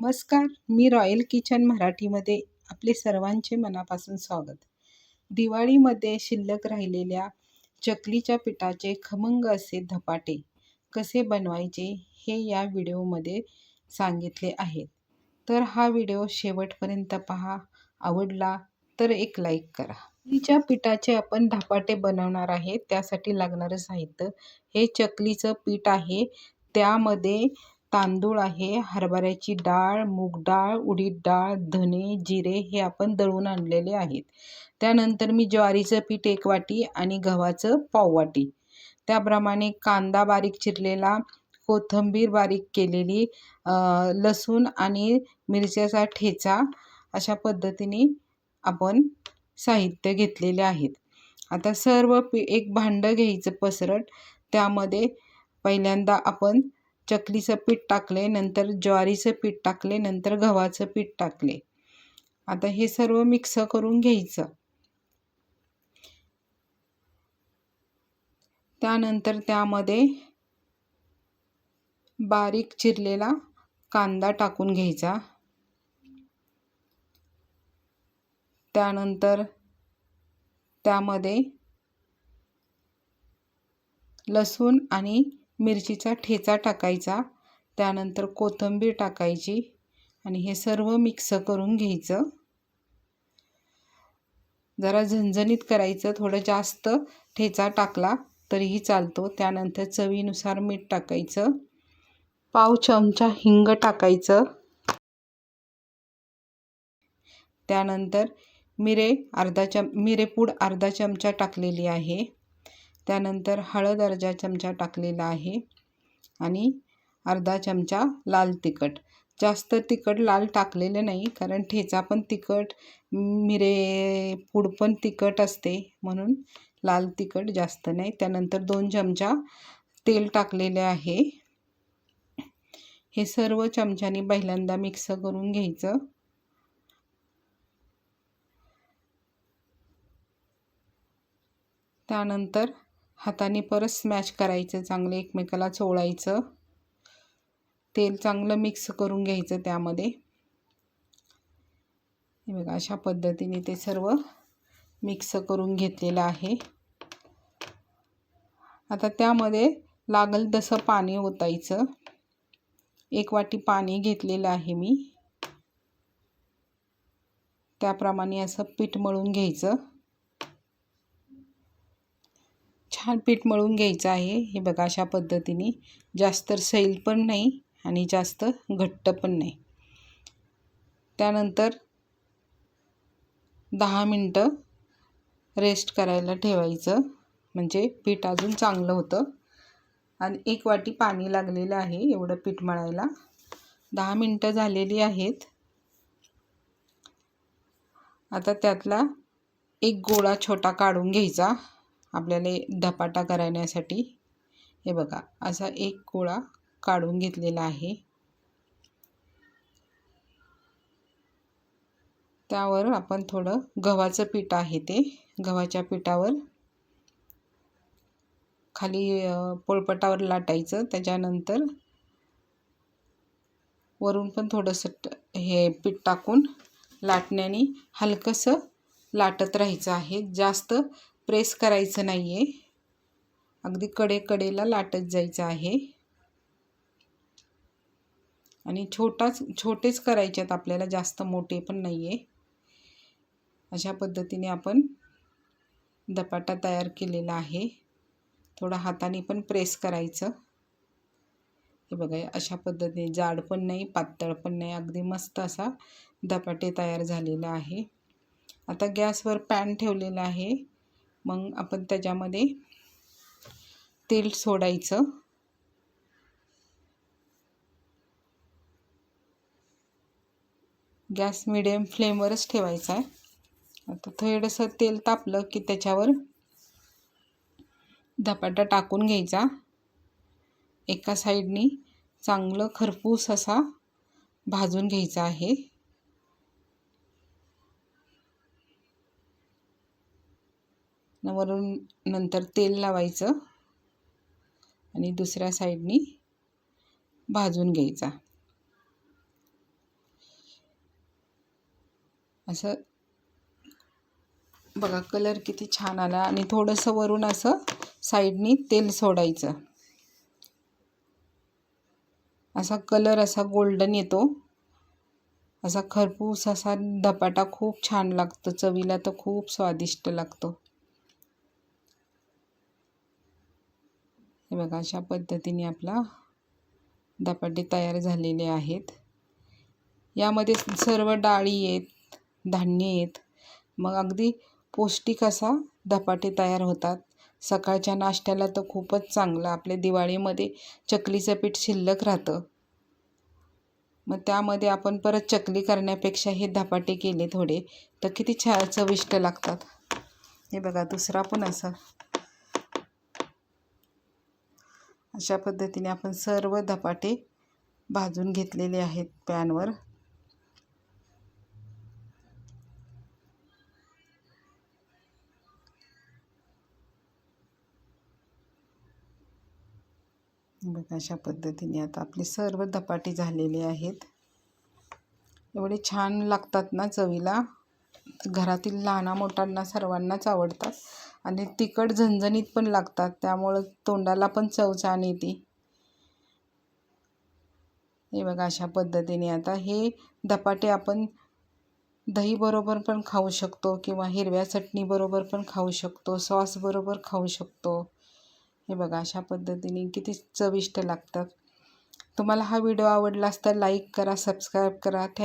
नमस्कार मी royal kitchen मराठीमध्ये आपले सर्वांचे मनापासून स्वागत. दिवाळीमध्ये शिल्लक राहिलेल्या चकलीच्या पिठाचे खमंग असे धपाटे कसे बनवायचे हे या व्हिडिओमध्ये सांगितले आहेत. तर हा व्हिडिओ शेवटपर्यंत पहा. आवडला तर एक लाईक करा. चकलीच्या पिठाचे आपण धपाटे बनवणार आहे त्यासाठी लागणारं साहित्य हे चकलीचं पीठ आहे. त्यामध्ये तांदूळ आहे हरभऱ्याची डाळ मूग डाळ उडीद डाळ धने जिरे हे आपण दळून आणलेले आहेत. त्यानंतर मी ज्वारीचं पीठ एक वाटी आणि गव्हाचं पाव वाटी. त्याप्रमाणे कांदा बारीक चिरलेला कोथिंबीर बारीक केलेली लसूण आणि मिरच्याचा ठेचा अशा पद्धतीने आपण साहित्य घेतलेले आहेत. आता सर्व पी एक भांडं घ्यायचं पसरट त्यामध्ये पहिल्यांदा आपण चकलीचं पीठ टाकले नंतर ज्वारीचं पीठ टाकले नंतर गव्हाचं पीठ टाकले आता हे सर्व मिक्स करून घ्यायचं. त्यानंतर त्यामध्ये बारीक चिरलेला कांदा टाकून घ्यायचा. त्यानंतर त्यामध्ये लसूण आणि मिरचीचा ठेचा टाकायचा त्यानंतर कोथिंबीर टाकायची आणि हे सर्व मिक्स करून घ्यायचं. जरा झणझणीत करायचं थोडं जास्त ठेचा टाकला तरीही चालतो. त्यानंतर चवीनुसार मीठ टाकायचं. पाव चमचा हिंग टाकायचं. त्यानंतर मिरे अर्धा चम मिरेपूड अर्धा चमचा टाकलेली आहे. त्यानंतर हळद अर्धा चमचा टाकलेला आहे आणि अर्धा चमचा लाल तिखट. जास्त तिखट लाल टाकलेलं नाही कारण ठेचा पण तिखट मिरे पूड पण तिखट असते म्हणून लाल तिखट जास्त नाही. त्यानंतर दोन चमचा तेल टाकलेले आहे. हे सर्व चमच्यानी पहिल्यांदा मिक्स करून घ्यायचं. त्यानंतर हाताने परत स्मॅश करायचं चांगलं एकमेकाला चोळायचं. तेल चांगलं मिक्स करून घ्यायचं त्यामध्ये. हे बघा अशा पद्धतीने ते सर्व मिक्स करून घेतलेलं आहे. आता त्यामध्ये लागल तसं पाणी ओतायचं. एक वाटी पाणी घेतलेलं आहे मी. त्याप्रमाणे असं पीठ मळून घ्यायचं. छान पीठ मळून घ्यायचं आहे. हे बघा अशा पद्धतीने. जास्त सैल पण नाही आणि जास्त घट्ट पण नाही. त्यानंतर दहा मिनटं रेस्ट करायला ठेवायचं. म्हणजे पीठ अजून चांगलं होतं. आणि एक वाटी पाणी लागलेलं आहे एवढं पीठ मळायला. दहा मिनटं झालेली आहेत. आता त्यातला एक गोळा छोटा काढून घ्यायचा. आपल्याला धपाटा करण्यासाठी. हे बघा असा एक गोळा काढून घेतलेला आहे. त्यावर आपण थोडं गव्हाचं पीठ आहे ते. गव्हाच्या पिठावर खाली पोळपटावर लाटायचं. त्याच्यानंतर वरून पण थोडंसं हे पीठ टाकून लाटण्याने हलकंसं लाटत राहायचं आहे. जास्त प्रेस करायचं नाही आहे अगदी कडे कडेला लाटत जायचं आहे. आणि छोटाच छोटेच करायचे आहेत आपल्याला जास्त मोठे पण नाही आहे अशा पद्धतीने आपण दपाटा तयार केलेला आहे. थोडा हाताने पण प्रेस करायचं. हे बघा अशा पद्धतीने जाड पण नाही पातळ पण नाही अगदी मस्त असा धपाटे तयार झालेला आहे. आता गॅसवर पॅन ठेवलेला आहे. मग आपण त्याच्यामध्ये तेल सोडायचं. गॅस मिडियम फ्लेमवरच ठेवायचा आहे. आता थोडंसं तेल तापलं की त्याच्यावर धपाटा टाकून घ्यायचा. एका साईडनी चांगलं खरपूस असा भाजून घ्यायचा आहे. वरून नंतर तेल लावायचं आणि दुसऱ्या साईडनी भाजून घ्यायचा. असं बघा कलर किती छान आला आणि थोडंसं वरून असं साईडनी तेल सोडायचं. असा कलर असा गोल्डन येतो. असा खरपूस असा धपाटा खूप छान लागतो. चवीला तर खूप स्वादिष्ट लागतो. हे बघा अशा पद्धतीने आपला धपाटे तयार झालेले आहेत. यामध्ये सर्व डाळी आहेत धान्य आहेत. मग अगदी पौष्टिक असा धपाटे तयार होतात. सकाळच्या नाश्त्याला तर खूपच चांगलं. आपल्या दिवाळीमध्ये चकलीचं पीठ शिल्लक राहतं. मग त्यामध्ये आपण परत चकली करण्यापेक्षा हे धपाटे केले थोडे. तर किती छा चविष्ट लागतात. हे बघा दुसरा पण असं अशा पद्धतीने आपण सर्व धपाटे भाजून घेतलेले आहेत पॅनवर. बघा अशा पद्धतीने आता आपले सर्व धपाटे झालेले आहेत. एवढे छान लागतात ना चवीला. घरातील लहाना मोठ्यांना सर्वांनाच आवडतात आणि तिखट झणझणीत पण लागतात त्यामुळं तोंडाला पण चव छान येते. हे बघा अशा पद्धतीने आता हे धपाटे आपण दहीबरोबर पण खाऊ शकतो किंवा हिरव्या चटणीबरोबर पण खाऊ शकतो सॉसबरोबर खाऊ शकतो. हे बघा अशा पद्धतीने किती चविष्ट लागतात. तुम्हाला हा व्हिडिओ आवडला तर लाईक करा सबस्क्राईब करा. थँक